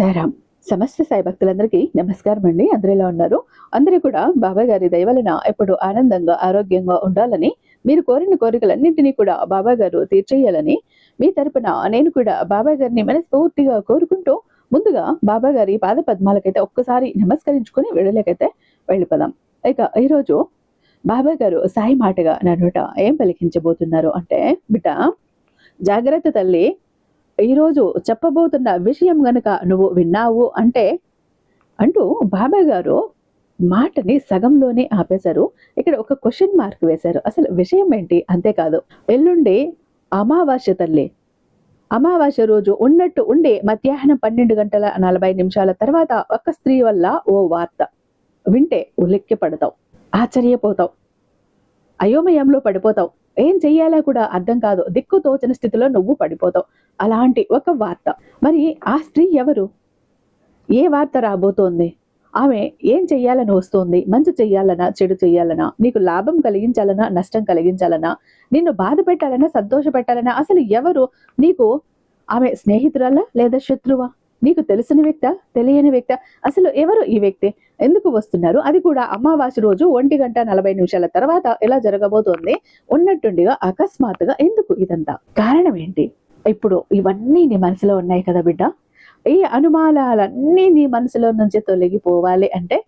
సారాం సమస్త సాయి భక్తులందరికీ నమస్కారం అండి. అందరూ ఎలా ఉన్నారు. అందరూ కూడా బాబా గారి దయవలన ఎప్పుడు ఆనందంగా ఆరోగ్యంగా ఉండాలని మీరు కోరిన కోరికలన్నింటినీ కూడా బాబా గారు తీర్చేయాలని మీ తరపున నేను కూడా బాబా గారిని మనస్ఫూర్తిగా కోరుకుంటూ ముందుగా బాబా గారి పాద పద్మాలకైతే ఒక్కసారి నమస్కరించుకుని విడలేకైతే వెళ్ళిపోదాం. ఇక ఈరోజు బాబా గారు సాయి మాటగా నన్నుట ఏం పలికించబోతున్నారు అంటే బిడ్డ జాగ్రత్త తల్లి ఈరోజు చెప్పబోతున్న విషయం గనుక నువ్వు విన్నావు అంటే అంటూ బాబాయ్ గారు మాటని సగంలోనే ఆపేశారు. ఇక్కడ ఒక క్వశ్చన్ మార్క్ వేశారు. అసలు విషయం ఏంటి? అంతేకాదు ఎల్లుండి అమావాస్య తల్లి. అమావాస్య రోజు ఉన్నట్టు ఉండి మధ్యాహ్నం పన్నెండు గంటల నలభై నిమిషాల తర్వాత ఒక స్త్రీ వల్ల ఓ వార్త వింటే ఉలిక్కి పడతావు ఆశ్చర్యపోతావు అయోమయంలో పడిపోతావు. ఏం చెయ్యాలో కూడా అర్థం కాదు. దిక్కు తోచని స్థితిలో నువ్వు పడిపోతావు. అలాంటి ఒక వార్త. మరి ఆ స్త్రీ ఎవరు? ఏ వార్త రాబోతోంది? ఆమె ఏం చెయ్యాలని వస్తోంది? మంచి చెయ్యాలనా? చెడు చెయ్యాలనా? నీకు లాభం కలిగించాలనా? నష్టం కలిగించాలనా? నిన్ను బాధ పెట్టాలనా? సంతోష పెట్టాలనా అసలు ఎవరు? నీకు ఆమె స్నేహితురాలా లేదా శత్రువా? నీకు తెలిసిన వ్యక్త తెలియని వ్యక్త? అసలు ఎవరు ఈ వ్యక్తి? ఎందుకు వస్తున్నారు? అది కూడా అమావాస్య రోజు ఒంటి గంట నలభై నిమిషాల తర్వాత ఎలా జరగబోతోంది? ఉన్నట్టుండిగా అకస్మాత్తుగా ఎందుకు ఇదంతా? కారణం ఏంటి? ఇప్పుడు ఇవన్నీ నీ మనసులో ఉన్నాయి కదా బిడ్డ. ఈ అనుమానాలన్నీ నీ మనసులో నుంచి తొలగిపోవాలి అంటే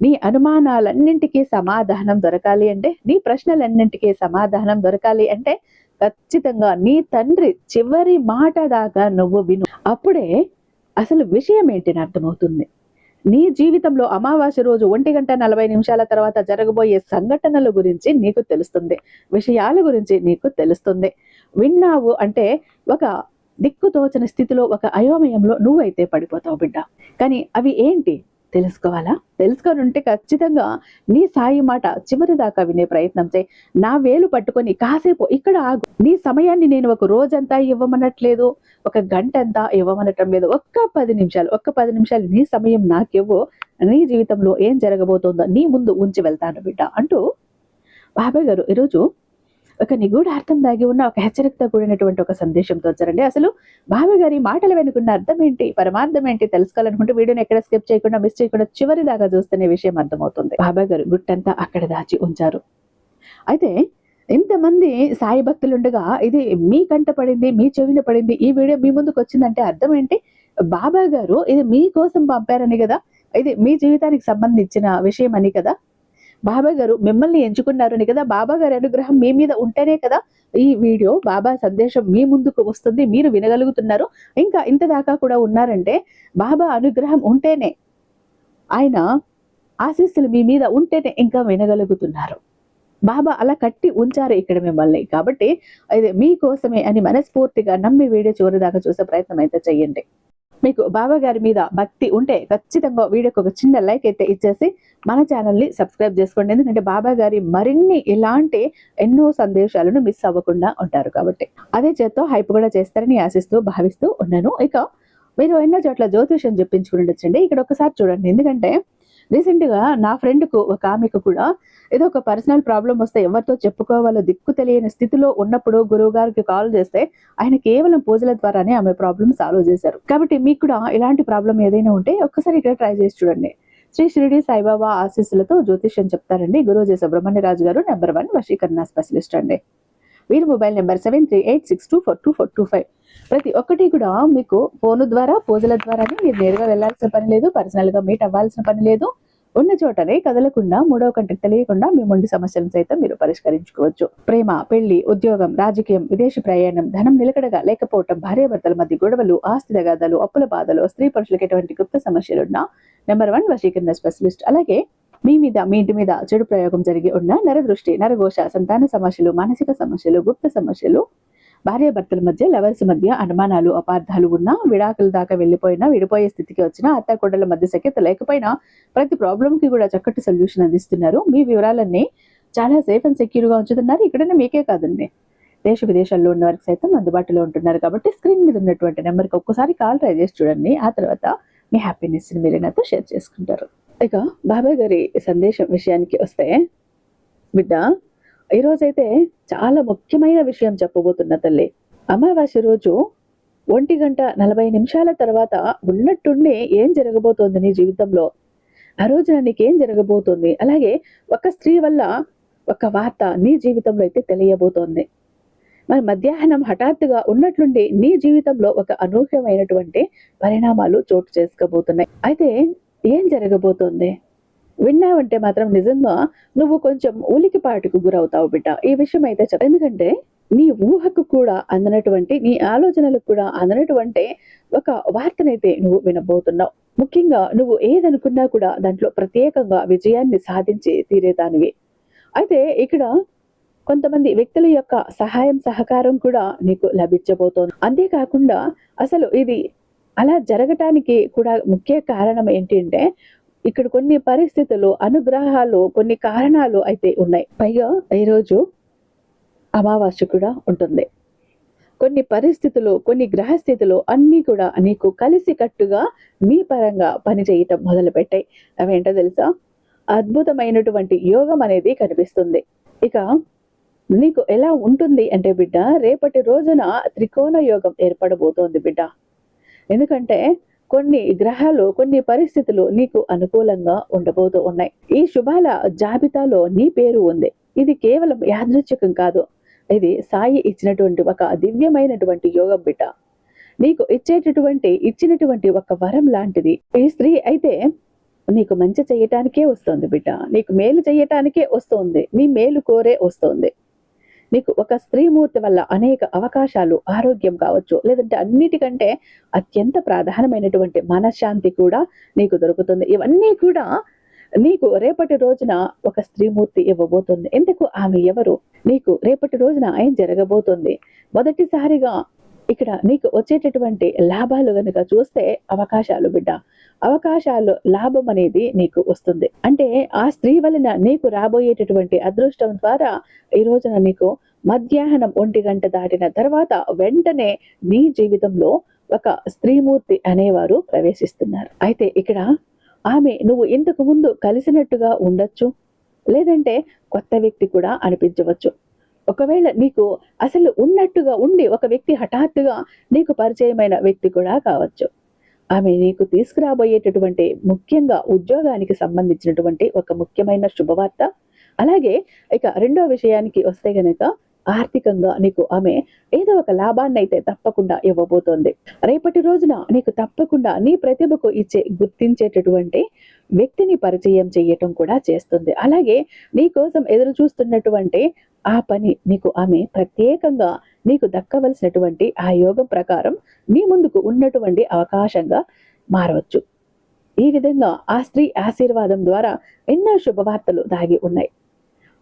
నీ అనుమానాలన్నింటికీ సమాధానం దొరకాలి అంటే నీ ప్రశ్నలన్నింటికీ సమాధానం దొరకాలి అంటే ఖచ్చితంగా నీ తండ్రి చివరి మాట దాకా నువ్వు విను. అప్పుడే అసలు విషయం ఏంటిని అర్థమవుతుంది? నీ జీవితంలో అమావాస్య రోజు ఒంటి గంట నలభై నిమిషాల తర్వాత జరగబోయే సంఘటనల గురించి నీకు తెలుస్తుంది. విషయాల గురించి నీకు తెలుస్తుంది. విన్నావు అంటే ఒక దిక్కుతోచని స్థితిలో ఒక అయోమయంలో నువ్వైతే పడిపోతావు బిడ్డ. కానీ అవి ఏంటి? తెలుసుకోవాలా? తెలుసుకొని ఉంటే ఖచ్చితంగా నీ సాయి మాట చివరి దాకా వినే ప్రయత్నం చేయి. నా వేలు పట్టుకొని కాసేపు ఇక్కడ ఆగు. నీ సమయాన్ని నేను ఒక రోజంతా ఇవ్వమనట్లేదు. ఒక గంట అంతా ఇవ్వమనటం లేదు. ఒక్క పది నిమిషాలు ఒక్క పది నిమిషాలు నీ సమయం నాకివ్వు. నీ జీవితంలో ఏం జరగబోతోందో నీ ముందు ఉంచి వెళ్తాను బిడ్డ అంటూ బాబాయ్ గారు ఈరోజు ఒక నిగూఢార్థం దాగి ఉన్న ఒక హెచ్చరికతో కూడినటువంటి ఒక సందేశంతో వచ్చారండి. అసలు బాబాయ్ గారి మాటలు వెనుకున్న అర్థం ఏంటి? పరమార్థం ఏంటి? తెలుసుకోవాలనుకుంటే వీడియోని ఎక్కడ స్కిప్ చేయకుండా మిస్ చేయకుండా చివరి దాకా చూస్తేనే విషయం అర్థమవుతుంది. బాబాయ్ గారు గుట్టంతా అక్కడ దాచి ఉంచారు. అయితే ఇంతమంది సాయి భక్తులు ఉండగా ఇది మీ కంట పడింది మీ చెవిన పడింది ఈ వీడియో మీ ముందుకు వచ్చిందంటే అర్థం ఏంటి? బాబా గారు ఇది మీకోసం పంపారని కదా? ఇది మీ జీవితానికి సంబంధించిన విషయం అని కదా? బాబా గారు మిమ్మల్ని ఎంచుకున్నారని కదా? బాబా గారి అనుగ్రహం మీ మీద ఉంటేనే కదా ఈ వీడియో బాబా సందేశం మీ ముందుకు వస్తుంది మీరు వినగలుగుతున్నారు. ఇంకా ఇంత దాకా కూడా ఉన్నారంటే బాబా అనుగ్రహం ఉంటేనే ఆయన ఆశీస్సులు మీ మీద ఉంటేనే ఇంకా వినగలుగుతున్నారు. బాబా అలా కట్టి ఉంచారు ఇక్కడ మిమ్మల్ని. కాబట్టి అది మీకోసమే అని మనస్ఫూర్తిగా నమ్మి వీడియో చివరి దాకా చూసే ప్రయత్నం అయితే చెయ్యండి మీకు బాబా గారి మీద భక్తి ఉంటే ఖచ్చితంగా వీడియోకి ఒక చిన్న లైక్ అయితే ఇచ్చేసి మన ఛానల్ని సబ్స్క్రైబ్ చేసుకోండి. ఎందుకంటే బాబా గారి మరిన్ని ఇలాంటి ఎన్నో సందేశాలను మిస్ అవ్వకుండా ఉంటారు కాబట్టి. అదే చేత్తో హైప్ కూడా చేస్తారని ఆశిస్తూ భావిస్తూ ఉన్నాను. ఇక మీరు ఎన్నో చోట్ల జ్యోతిషం చెప్పించుకుని వచ్చండి ఇక్కడ ఒకసారి చూడండి. ఎందుకంటే రీసెంట్గా నా ఫ్రెండ్కు ఒక ఆమెకు కూడా ఏదో ఒక పర్సనల్ ప్రాబ్లం వస్తే ఎవరితో చెప్పుకోవాలో దిక్కు తెలియని స్థితిలో ఉన్నప్పుడు గురువు గారికి కాల్ చేస్తే ఆయన కేవలం పూజల ద్వారానే ఆమె ప్రాబ్లం సాల్వ్ చేశారు. కాబట్టి మీకు కూడా ఇలాంటి ప్రాబ్లం ఏదైనా ఉంటే ఒక్కసారి ఇక్కడ ట్రై చేసి చూడండి. శ్రీ షిరిడి సాయిబాబా ఆశీస్సులతో జ్యోతిష్యం చెప్తారండి. గురూజీ సుబ్రహ్మణ్యరాజు గారు నెంబర్ వన్ వశీకరణ స్పెషలిస్ట్ అండి. వీరి mobile number seven three eight six two four two four two five. ప్రతి ఒక్కటి కూడా మీకు ఫోన్ ద్వారా పూజల ద్వారానే మీరు నేరుగా వెళ్ళాల్సిన పని లేదు పర్సనల్గా మీట్ అవ్వాల్సిన పని లేదు. ఉన్న చోటనే కదలకుండా మూడవ కంటికి తెలియకుండా మీ మొండి సమస్యలను సైతం మీరు పరిష్కరించుకోవచ్చు. ప్రేమ పెళ్ళి ఉద్యోగం రాజకీయం విదేశీ ప్రయాణం ధనం నిలకడగా లేకపోవటం భార్యాభర్తల మధ్య గొడవలు ఆస్తి తగాదాలు అప్పుల బాధలు స్త్రీ పురుషులకు ఎటువంటి గుప్త సమస్యలున్నా నెంబర్ వన్ వశీకరణ స్పెషలిస్ట్. అలాగే మీ మీద మీ ఇంటి మీద చెడు ప్రయోగం జరిగి ఉన్న నరదృష్టి నరఘోష సంతాన సమస్యలు మానసిక సమస్యలు గుప్త సమస్యలు భార్యాభర్తల మధ్య లవర్స్ మధ్య అనుమానాలు అపార్థాలు ఉన్నా విడాకుల దాకా వెళ్ళిపోయినా విడిపోయే స్థితికి వచ్చినా అత్తాకొండల మధ్య సఖ్యత లేకపోయినా ప్రతి ప్రాబ్లంకి కూడా చక్కటి సొల్యూషన్ అందిస్తున్నారు. మీ వివరాలన్నీ చాలా సేఫ్ అండ్ సెక్యూర్గా ఉంచుతున్నారు. ఇక్కడనే మీకే కాదండి. దేశ విదేశాల్లో ఉన్న వారికి సైతం అందుబాటులో ఉంటున్నారు కాబట్టి స్క్రీన్ మీద ఉన్నటువంటి నెంబర్కి ఒక్కసారి కాల్ ట్రై చేసి చూడండి. ఆ తర్వాత మీ హ్యాపీనెస్ని మీరు నాతో షేర్ చేసుకుంటారు. ఇక బాబాయ్ గారి సందేశం విషయానికి వస్తే బిడ్డ ఈరోజైతే చాలా ముఖ్యమైన విషయం చెప్పబోతున్న తల్లి. అమావాస్య రోజు ఒంటి గంట నలభై నిమిషాల తర్వాత ఉన్నట్టుండి ఏం జరగబోతోంది నీ జీవితంలో? ఆ రోజున నీకేం జరగబోతోంది? అలాగే ఒక స్త్రీ వల్ల ఒక వార్త నీ జీవితంలో అయితే తెలియబోతోంది. మరి మధ్యాహ్నం హఠాత్తుగా ఉన్నట్లుండి నీ జీవితంలో ఒక అనూహ్యమైనటువంటి పరిణామాలు చోటు చేసుకోబోతున్నాయి. అయితే ఏం జరగబోతోంది? విన్నావంటే మాత్రం నిజంగా నువ్వు కొంచెం ఉలికిపాటుకు గురవుతావు బిడ్డ. ఈ విషయం అయితే చెప్. ఎందుకంటే నీ ఊహకు కూడా అందనటువంటి నీ ఆలోచనలకు కూడా అందనటువంటి ఒక వార్తనైతే నువ్వు వినబోతున్నావు. ముఖ్యంగా నువ్వు ఏదనుకున్నా కూడా దాంట్లో ప్రత్యేకంగా విజయాన్ని సాధించి తీరేదానివి. అయితే ఇక్కడ కొంతమంది వ్యక్తుల యొక్క సహాయం సహకారం కూడా నీకు లభించబోతోంది. అంతేకాకుండా అసలు ఇది అలా జరగటానికి కూడా ముఖ్య కారణం ఏంటంటే ఇక్కడ కొన్ని పరిస్థితులు అనుగ్రహాలు కొన్ని కారణాలు అయితే ఉన్నాయి. పైగా ఈరోజు అమావాస్య కూడా ఉంటుంది. కొన్ని పరిస్థితులు కొన్ని గ్రహస్థితులు అన్నీ కూడా నీకు కలిసి కట్టుగా మీ పరంగా పనిచేయటం మొదలుపెట్టాయి. అవేంటో తెలుసా? అద్భుతమైనటువంటి యోగం అనేది కనిపిస్తుంది. ఇక నీకు ఎలా ఉంటుంది అంటే బిడ్డ రేపటి రోజున త్రికోణ యోగం ఏర్పడబోతోంది బిడ్డ. ఎందుకంటే కొన్ని గ్రహాలు కొన్ని పరిస్థితులు నీకు అనుకూలంగా ఉండబోతూ ఉన్నాయి. ఈ శుభాల జాబితాలో నీ పేరు ఉంది. ఇది కేవలం యాదృచ్ఛికం కాదు. ఇది సాయి ఇచ్చినటువంటి ఒక దివ్యమైనటువంటి యోగం బిడ్డ. నీకు ఇచ్చేటటువంటి ఇచ్చినటువంటి ఒక వరం లాంటిది. ఈ స్త్రీ అయితే నీకు మంచి చేయటానికే వస్తుంది బిడ్డ. నీకు మేలు చేయటానికే వస్తుంది. నీ మేలు కోరే వస్తుంది. నీకు ఒక స్త్రీమూర్తి వల్ల అనేక అవకాశాలు ఆరోగ్యం కావచ్చు లేదంటే అన్నిటికంటే అత్యంత ప్రధానమైనటువంటి మనశ్శాంతి కూడా నీకు దొరుకుతుంది. ఇవన్నీ కూడా నీకు రేపటి రోజున ఒక స్త్రీమూర్తి ఇవ్వబోతుంది. ఎందుకు? ఆమె ఎవరు? నీకు రేపటి రోజున ఏం జరగబోతుంది? మొదటిసారిగా ఇక్కడ నీకు వచ్చేటటువంటి లాభాలు కనుక చూస్తే అవకాశాలు బిడ్డ. అవకాశాలు లాభం అనేది నీకు వస్తుంది. అంటే ఆ స్త్రీ వలన నీకు రాబోయేటటువంటి అదృష్టం ద్వారా ఈ రోజున నీకు మధ్యాహ్నం ఒంటి గంట దాటిన తర్వాత వెంటనే నీ జీవితంలో ఒక స్త్రీమూర్తి అనేవారు ప్రవేశిస్తున్నారు. అయితే ఇక్కడ ఆమె నువ్వు ఇంతకు ముందు కలిసినట్టుగా ఉండొచ్చు లేదంటే కొత్త వ్యక్తి కూడా అనిపించవచ్చు. ఒకవేళ నీకు అసలు ఉన్నట్టుగా ఉండి ఒక వ్యక్తి హఠాత్తుగా నీకు పరిచయమైన వ్యక్తి కూడా కావచ్చు. ఆమె నీకు తీసుకురాబోయేటటువంటి ముఖ్యంగా ఉద్యోగానికి సంబంధించినటువంటి ఒక ముఖ్యమైన శుభవార్త. అలాగే ఇక రెండో విషయానికి వస్తే గనక ఆర్థికంగా నీకు ఆమె ఏదో ఒక లాభాన్ని అయితే తప్పకుండా ఇవ్వబోతోంది. రేపటి రోజున నీకు తప్పకుండా నీ ప్రతిభకు ఇచ్చే గుర్తించేటటువంటి వ్యక్తిని పరిచయం చేయటం కూడా చేస్తుంది. అలాగే నీ కోసం ఎదురు చూస్తున్నటువంటి ఆ పని నీకు ఆమె ప్రత్యేకంగా నీకు దక్కవలసినటువంటి ఆ యోగం ప్రకారం నీ ముందుకు ఉన్నటువంటి అవకాశంగా మారవచ్చు. ఈ విధంగా ఆ స్త్రీ ఆశీర్వాదం ద్వారా ఎన్నో శుభవార్తలు దాగి ఉన్నాయి.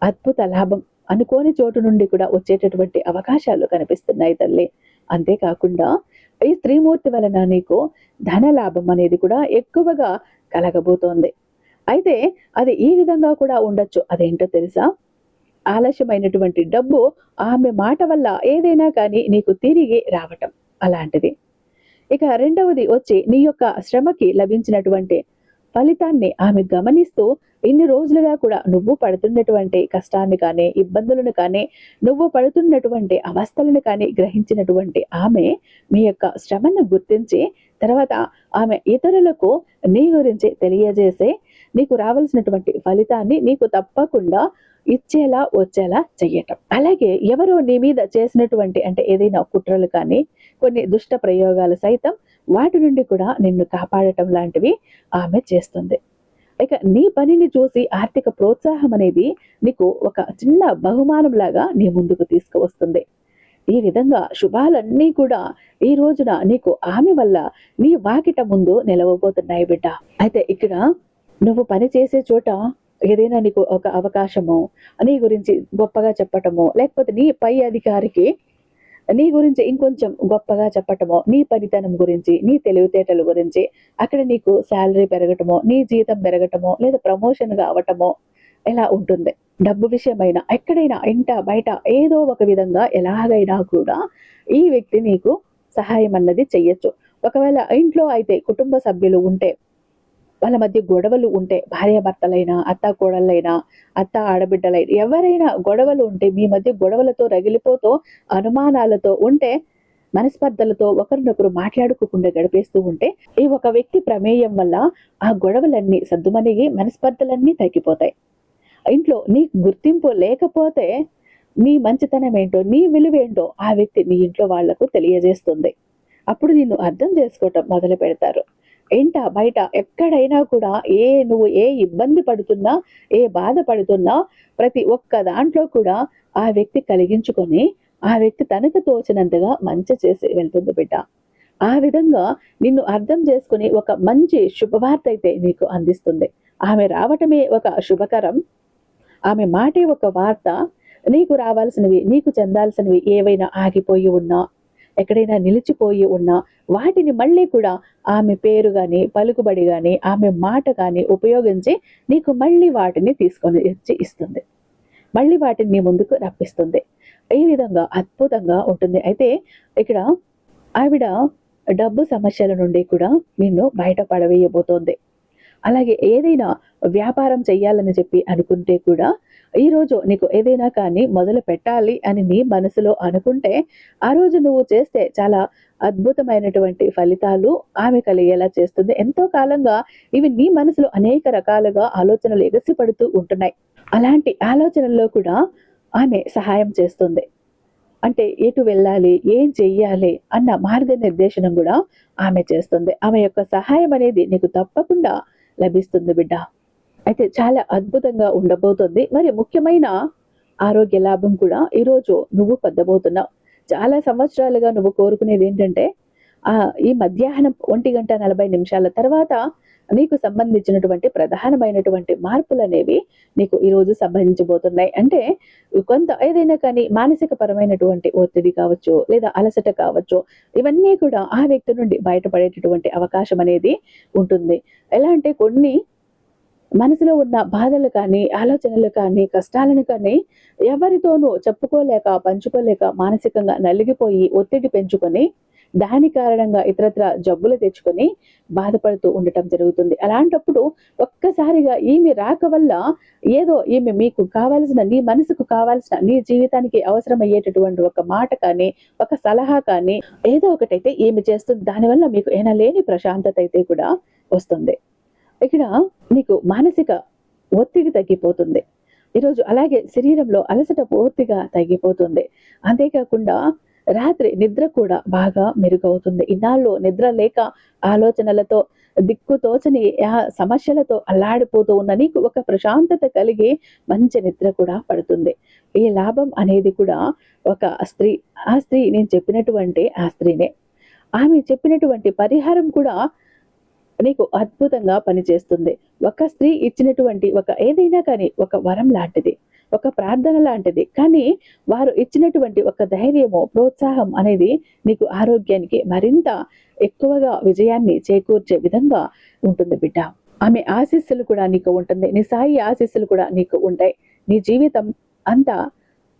అద్భుత లాభం అనుకోని చోటు నుండి కూడా వచ్చేటటువంటి అవకాశాలు కనిపిస్తున్నాయి తల్లి. అంతేకాకుండా ఈ స్త్రీమూర్తి వలన నీకు ధన లాభం అనేది కూడా ఎక్కువగా కలగబోతోంది. అయితే అది ఈ విధంగా కూడా ఉండొచ్చు. అదేంటో తెలుసా? ఆలస్యమైనటువంటి డబ్బు ఆమె మాట వల్ల ఏదైనా కానీ నీకు తిరిగి రావటం అలాంటిది. ఇక రెండవది వచ్చి నీ యొక్క శ్రమకి లభించినటువంటి ఫలితాన్ని ఆమె గమనిస్తూ ఇన్ని రోజులుగా కూడా నువ్వు పడుతున్నటువంటి కష్టాన్ని కానీ ఇబ్బందులను కానీ నువ్వు పడుతున్నటువంటి అవస్థలను కానీ గ్రహించినటువంటి ఆమె మీ యొక్క శ్రమను గుర్తించి తర్వాత ఆమె ఇతరులకు నీ గురించి తెలియజేసే నీకు రావాల్సినటువంటి ఫలితాన్ని నీకు తప్పకుండా ఇచ్చేలా వచ్చేలా చెయ్యటం. అలాగే ఎవరో నీ మీద చేసినటువంటి అంటే ఏదైనా కుట్రలు కానీ కొన్ని దుష్ట ప్రయోగాలు సైతం వాటి నుండి కూడా నిన్ను కాపాడటం లాంటివి ఆమె చేస్తుంది. ఇక నీ పనిని చూసి ఆర్థిక ప్రోత్సాహం అనేది నీకు ఒక చిన్న బహుమానం లాగా నీ ముందుకు తీసుకువస్తుంది. ఈ విధంగా శుభాలన్నీ కూడా ఈ రోజున నీకు ఆమె వల్ల నీ వాకిట ముందు నిలవబోతున్నాయి బిడ్డ. అయితే ఇక్కడ నువ్వు పని చేసే చోట ఏదైనా నీకు ఒక అవకాశము నీ గురించి గొప్పగా చెప్పటము లేకపోతే నీ పై అధికారికి నీ గురించి ఇంకొంచెం గొప్పగా చెప్పటమో నీ పనితనం గురించి నీ తెలివితేటల గురించి అక్కడ నీకు శాలరీ పెరగటమో నీ జీతం పెరగటమో లేదా ప్రమోషన్ కావటమో ఎలా ఉంటుంది? డబ్బు విషయమైనా ఎక్కడైనా ఇంట బయట ఏదో ఒక విధంగా ఎలాగైనా కూడా ఈ వ్యక్తి నీకు సహాయం అన్నది చెయ్యొచ్చు. ఒకవేళ ఇంట్లో అయితే కుటుంబ సభ్యులు ఉంటే వాళ్ళ మధ్య గొడవలు ఉంటే భార్యాభర్తలైనా అత్త కోడళ్ళైనా అత్త ఆడబిడ్డలైనా ఎవరైనా గొడవలు ఉంటే మీ మధ్య గొడవలతో రగిలిపోతూ అనుమానాలతో ఉంటే మనస్పర్ధలతో ఒకరినొకరు మాట్లాడుకోకుండా గడిపేస్తూ ఉంటే ఈ ఒక వ్యక్తి ప్రమేయం వల్ల ఆ గొడవలన్నీ సద్దుమణిగి మనస్పర్ధలన్నీ తగ్గిపోతాయి. ఇంట్లో నీకు గుర్తింపు లేకపోతే నీ మంచితనం ఏంటో నీ విలువేంటో ఆ వ్యక్తి నీ ఇంట్లో వాళ్ళకు తెలియజేస్తుంది. అప్పుడు నిన్ను అర్థం చేసుకోవటం మొదలు పెడతారు. ఏంట బయట? ఎక్కడైనా కూడా ఏ నువ్వు ఏ ఇబ్బంది పడుతున్నా ఏ బాధ పడుతున్నా ప్రతి ఒక్క దాంట్లో కూడా ఆ వ్యక్తి కలిగించుకొని ఆ వ్యక్తి తనకు తోచినంతగా మంచి చేసి వెళ్తుంది బిడ్డ. ఆ విధంగా నిన్ను అర్థం చేసుకుని ఒక మంచి శుభవార్త అయితే నీకు అందిస్తుంది. ఆమె రావటమే ఒక శుభకరం. ఆమె మాటే ఒక వార్త. నీకు రావాల్సినవి నీకు చెందాల్సినవి ఏవైనా ఆగిపోయి ఉన్నా ఎక్కడైనా నిలిచిపోయి ఉన్నా వాటిని మళ్ళీ కూడా ఆమె పేరు కానీ పలుకుబడి కానీ ఆమె మాట కానీ ఉపయోగించి నీకు మళ్ళీ వాటిని తీసుకొని వచ్చి ఇస్తుంది. మళ్ళీ వాటిని నీ ముందుకు రప్పిస్తుంది. ఈ విధంగా అద్భుతంగా ఉంటుంది. అయితే ఇక్కడ ఆవిడ డబ్బు సమస్యల నుండి కూడా నిన్ను బయట పడవేయబోతోంది అలాగే ఏదైనా వ్యాపారం చేయాలని చెప్పి అనుకుంటే కూడా ఈరోజు నీకు ఏదైనా కానీ మొదలు పెట్టాలి అని నీ మనసులో అనుకుంటే ఆ రోజు నువ్వు చేస్తే చాలా అద్భుతమైనటువంటి ఫలితాలు ఆమె కలిగేలా చేస్తుంది? ఎంతో కాలంగా ఇవి నీ మనసులో అనేక రకాలుగా ఆలోచనలు ఎగసిపడుతూ ఉంటున్నాయి. అలాంటి ఆలోచనల్లో కూడా ఆమె సహాయం చేస్తుంది. అంటే ఎటు వెళ్ళాలి? ఏం చెయ్యాలి? అన్న మార్గనిర్దేశనం కూడా ఆమె చేస్తుంది. ఆమె యొక్క సహాయం అనేది నీకు తప్పకుండా లభిస్తుంది బిడ్డ. అయితే చాలా అద్భుతంగా ఉండబోతుంది. మరి ముఖ్యమైన ఆరోగ్య లాభం కూడా ఈరోజు నువ్వు పొందబోతున్నావు. చాలా సంవత్సరాలుగా నువ్వు కోరుకునేది ఏంటంటే ఆ ఈ మధ్యాహ్నం ఒంటి గంట నలభై నిమిషాల తర్వాత నీకు సంబంధించినటువంటి ప్రధానమైనటువంటి మార్పులు అనేవి నీకు ఈరోజు సంబంధించబోతున్నాయి అంటే కొంత ఏదైనా కానీ మానసిక పరమైనటువంటి ఒత్తిడి కావచ్చు లేదా అలసట కావచ్చు ఇవన్నీ కూడా ఆ వ్యక్తి నుండి బయటపడేటటువంటి అవకాశం అనేది ఉంటుంది. ఎలా అంటే కొన్ని మనసులో ఉన్న బాధలు కానీ ఆలోచనలు కానీ కష్టాలను కానీ ఎవరితోనూ చెప్పుకోలేక పంచుకోలేక మానసికంగా నలిగిపోయి ఒత్తిడి పెంచుకొని దాని కారణంగా ఇతరత్ర జబ్బులు తెచ్చుకొని బాధపడుతూ ఉండటం జరుగుతుంది. అలాంటప్పుడు ఒక్కసారిగా ఈమె రాక వల్ల ఏదో ఈమె మీకు కావాల్సిన నీ మనసుకు కావాల్సిన నీ జీవితానికి అవసరమయ్యేటటువంటి ఒక మాట కానీ ఒక సలహా కానీ ఏదో ఒకటైతే ఈమె చేస్తుంది. దానివల్ల మీకు ఏనా లేని ప్రశాంతత అయితే కూడా వస్తుంది. ఇక్కడ నీకు మానసిక ఒత్తిడి తగ్గిపోతుంది. ఈరోజు అలాగే శరీరంలో అలసట పూర్తిగా తగ్గిపోతుంది. అంతేకాకుండా రాత్రి నిద్ర కూడా బాగా మెరుగవుతుంది. ఇన్నాళ్ళు నిద్ర లేక ఆలోచనలతో దిక్కుతోచని సమస్యలతో అల్లాడిపోతూ ఉన్న నీకు ఒక ప్రశాంతత కలిగి మంచి నిద్ర కూడా పడుతుంది. ఈ లాభం అనేది కూడా ఒక స్త్రీ ఆ స్త్రీ నేను చెప్పినటువంటి ఆ స్త్రీనే. ఆమె చెప్పినటువంటి పరిహారం కూడా నీకు అద్భుతంగా పనిచేస్తుంది. ఒక స్త్రీ ఇచ్చినటువంటి ఒక ఏదైనా కానీ ఒక వరం లాంటిది ఒక ప్రార్థన లాంటిది కానీ వారు ఇచ్చినటువంటి ఒక ధైర్యము ప్రోత్సాహం అనేది నీకు ఆరోగ్యానికి మరింత ఎక్కువగా విజయాన్ని చేకూర్చే విధంగా ఉంటుంది బిడ్డ. ఆమె ఆశీస్సులు కూడా నీకు ఉంటుంది. నీ సాయి ఆశీస్సులు కూడా నీకు ఉంటాయి. నీ జీవితం అంత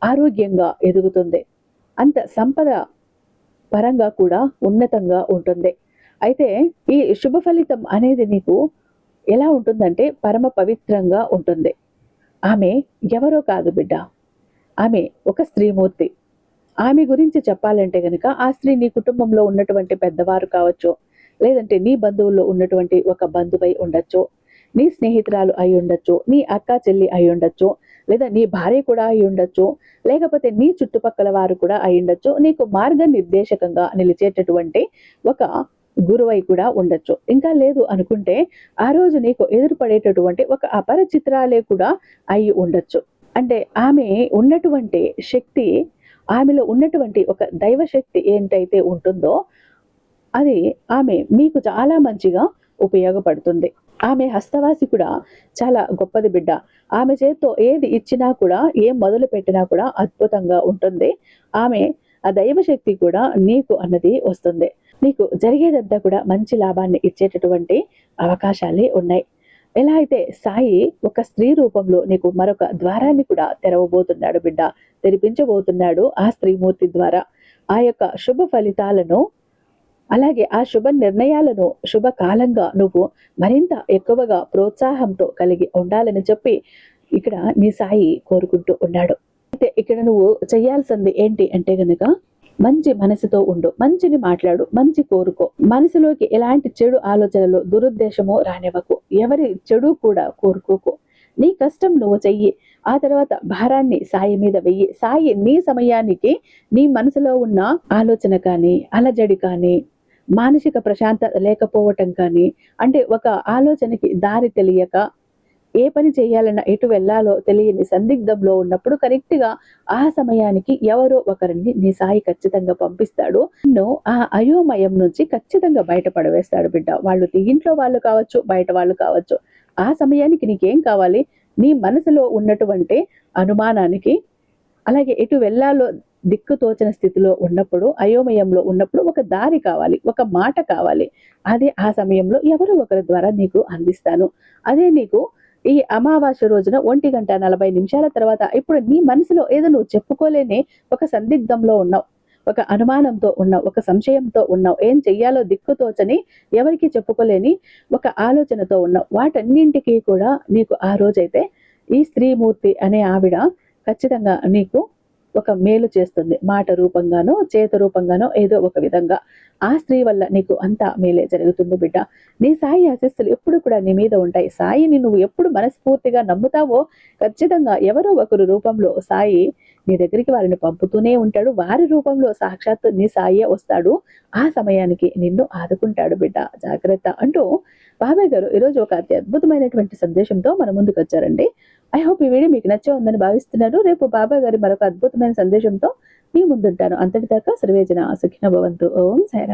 ఆరోగ్యంగా ఎదుగుతుంది. అంత సంపద పరంగా కూడా ఉన్నతంగా ఉంటుంది. అయితే ఈ శుభ ఫలితం అనేది నీకు ఎలా ఉంటుందంటే పరమ పవిత్రంగా ఉంటుంది. ఆమె ఎవరో కాదు బిడ్డ. ఆమె ఒక స్త్రీమూర్తి. ఆమె గురించి చెప్పాలంటే కనుక ఆ స్త్రీ నీ కుటుంబంలో ఉన్నటువంటి పెద్దవారు కావచ్చు లేదంటే నీ బంధువుల్లో ఉన్నటువంటి ఒక బంధువై ఉండొచ్చు నీ స్నేహితురాలు అయి ఉండొచ్చు నీ అక్క చెల్లి అయి ఉండొచ్చు లేదా నీ భార్య కూడా అయి ఉండొచ్చు లేకపోతే నీ చుట్టుపక్కల వారు కూడా అయి ఉండొచ్చు నీకు మార్గనిర్దేశకంగా నిలిచేటటువంటి ఒక గురువై కూడా ఉండొచ్చు. ఇంకా లేదు అనుకుంటే ఆ రోజు నీకు ఎదురుపడేటటువంటి ఒక అపరిచిత్రాలే కూడా అయి ఉండొచ్చు. అంటే ఆమె ఉన్నటువంటి శక్తి ఆమెలో ఉన్నటువంటి ఒక దైవ శక్తి ఏంటైతే ఉంటుందో అది ఆమె మీకు చాలా మంచిగా ఉపయోగపడుతుంది. ఆమె హస్తవాసి కూడా చాలా గొప్పది బిడ్డ. ఆమె చేత్తో ఏది ఇచ్చినా కూడా ఏం మొదలు పెట్టినా కూడా అద్భుతంగా ఉంటుంది. ఆమె ఆ దైవశక్తి కూడా నీకు అన్నది వస్తుంది. నీకు జరిగేదంతా కూడా మంచి లాభాన్ని ఇచ్చేటటువంటి అవకాశాలే ఉన్నాయి. ఎలా అయితే సాయి ఒక స్త్రీ రూపంలో నీకు మరొక ద్వారాన్ని కూడా తెరవబోతున్నాడు బిడ్డ తెరిపించబోతున్నాడు ఆ స్త్రీమూర్తి ద్వారా. ఆ యొక్క శుభ ఫలితాలను అలాగే ఆ శుభ నిర్ణయాలను శుభకాలంగా నువ్వు మరింత ఎక్కువగా ప్రోత్సాహంతో కలిగి ఉండాలని చెప్పి ఇక్కడ నీ సాయి కోరుకుంటూ ఉన్నాడు. అయితే ఇక్కడ నువ్వు చేయాల్సింది ఏంటి అంటే గనుక మంచి మనసుతో ఉండు మంచిని మాట్లాడు మంచి కోరుకో. మనసులోకి ఎలాంటి చెడు ఆలోచనలు దురుద్దేశమో రానివ్వకు. ఎవరి చెడు కూడా కోరుకోకు. నీ కష్టం నువ్వు చెయ్యి. ఆ తర్వాత భారాన్ని సాయి మీద వెయ్యి. సాయి నీ సమయానికి నీ మనసులో ఉన్న ఆలోచన కానీ అలజడి కానీ మానసిక ప్రశాంతత లేకపోవటం కానీ అంటే ఒక ఆలోచనకి దారి తెలియక ఏ పని చేయాలన్నా ఎటు వెళ్ళాలో తెలియని సందిగ్ధంలో ఉన్నప్పుడు కరెక్ట్గా ఆ సమయానికి ఎవరో ఒకరిని నీ సాయి ఖచ్చితంగా పంపిస్తాడు. నిన్ను ఆ అయోమయం నుంచి ఖచ్చితంగా బయటపడవేస్తాడు బిడ్డ. వాళ్ళు ఇంట్లో వాళ్ళు కావచ్చు బయట వాళ్ళు కావచ్చు. ఆ సమయానికి నీకేం కావాలి? నీ మనసులో ఉన్నటువంటి అనుమానానికి అలాగే ఎటు వెళ్ళాలో దిక్కు తోచిన స్థితిలో ఉన్నప్పుడు అయోమయంలో ఉన్నప్పుడు ఒక దారి కావాలి ఒక మాట కావాలి. అదే ఆ సమయంలో ఎవరో ఒకరి ద్వారా నీకు అందిస్తాను. అదే నీకు ఈ అమావాస్య రోజున ఒంటి గంట నలభై నిమిషాల తర్వాత ఇప్పుడు నీ మనసులో ఏదో నువ్వు చెప్పుకోలేని ఒక సందిగ్ధంలో ఉన్నావు. ఒక అనుమానంతో ఉన్నావు ఒక సంశయంతో ఉన్నావు ఏం చెయ్యాలో దిక్కుతోచని ఎవరికి చెప్పుకోలేని ఒక ఆలోచనతో ఉన్నావు. వాటన్నింటికి కూడా నీకు ఆ రోజైతే ఈ స్త్రీమూర్తి అనే ఆవిడ ఖచ్చితంగా నీకు ఒక మేలు చేస్తుంది. మాట రూపంగానో చేత రూపంగానో ఏదో ఒక విధంగా. ఆ స్త్రీ వల్ల నీకు అంతా మేలే జరుగుతుంది బిడ్డ. నీ సాయి ఆశస్సులు ఎప్పుడు కూడా నీ మీద ఉంటాయి. సాయిని నువ్వు ఎప్పుడు మనస్ఫూర్తిగా నమ్ముతావో ఖచ్చితంగా ఎవరో ఒకరు రూపంలో సాయి నీ దగ్గరికి వారిని పంపుతూనే ఉంటాడు. వారి రూపంలో సాక్షాత్ నీ సాయే వస్తాడు. ఆ సమయానికి నిన్ను ఆదుకుంటాడు బిడ్డ. జాగ్రత్త అంటూ బాబాయ్ గారు ఈరోజు ఒక అతి అద్భుతమైనటువంటి సందేశంతో మన ముందుకు వచ్చారండి. ఐ హోప్ ఈ వీడియో మీకు నచ్చే ఉందని భావిస్తున్నాను. రేపు బాబాయ్ గారి మరొక అద్భుతమైన సందేశంతో మీ ముందుంటాను. అంతటిదాకా సర్వేజన సుఖిన భవంతు. ఓం సైరా